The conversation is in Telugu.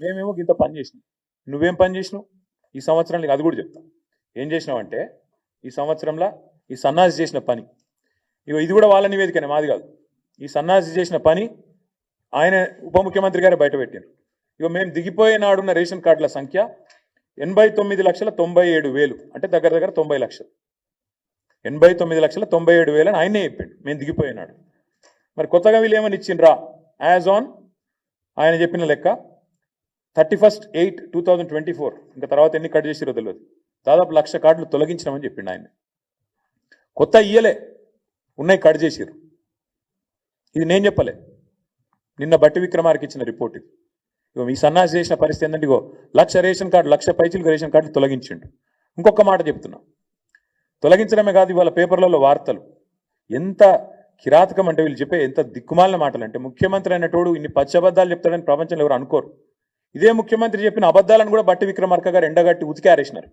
మేమేమో ఇంత పని చేసినాం. నువ్వేం పని చేసినావు? ఈ సంవత్సరం నీకు అది కూడా చెప్తా. ఏం చేసినావంటే ఈ సంవత్సరంలో ఈ సన్నాసి చేసిన పని. ఇగో ఇది కూడా వాళ్ళ నివేదికనే మాది కాదు. ఈ సన్నాసి చేసిన పని ఆయన ఉప ముఖ్యమంత్రి గారే బయట పెట్టారు ఇగో మేము దిగిపోయే నాడున్న రేషన్ కార్డుల సంఖ్య ఎనభై తొమ్మిది లక్షల తొంభై ఏడు వేలు. అంటే దగ్గర దగ్గర తొంభై లక్షలు. ఎనభై తొమ్మిది లక్షల తొంభై ఏడు వేలు అని ఆయనే చెప్పాడు. మేము దిగిపోయినాడు మరి కొత్తగా వీళ్ళు ఏమని ఇచ్చిండ్రా? యాజ్ ఆన్ ఆయన చెప్పిన లెక్క thirty first eight two thousand twenty four ఇంకా తర్వాత ఎన్ని కట్ చేసిరో తెలియదు దాదాపు లక్ష కార్డులు తొలగించినామని చెప్పిండు ఆయన కొత్త ఇయ్యలే ఉన్నాయి కట్ చేసిరు ఇది నేను చెప్పలే. నిన్న బట్టి విక్రమార్కి ఇచ్చిన రిపోర్ట్ ఇది. ఇగో మీ సన్నాసి చేసిన పరిస్థితి ఏంటంటే ఇగో లక్ష రేషన్ కార్డు లక్ష పైచిలకు రేషన్ కార్డు తొలగించిండు. ఇంకొక మాట చెప్తున్నా. తొలగించడమే కాదు ఇవాళ పేపర్లలో వార్తలు. ఎంత కిరాతకం అంటే వీళ్ళు చెప్పే ఎంత దిక్కుమాలిన మాటలు అంటే ముఖ్యమంత్రి అయినటోడు ఇన్ని పచ్చబద్ధాలు చెప్తాడని ప్రపంచంలో ఎవరు అనుకోరు. ఇదే ముఖ్యమంత్రి చెప్పిన అబద్ధాలను కూడా బట్టి విక్రమార్క గారు ఎండగట్టి ఉతికారేసినారు.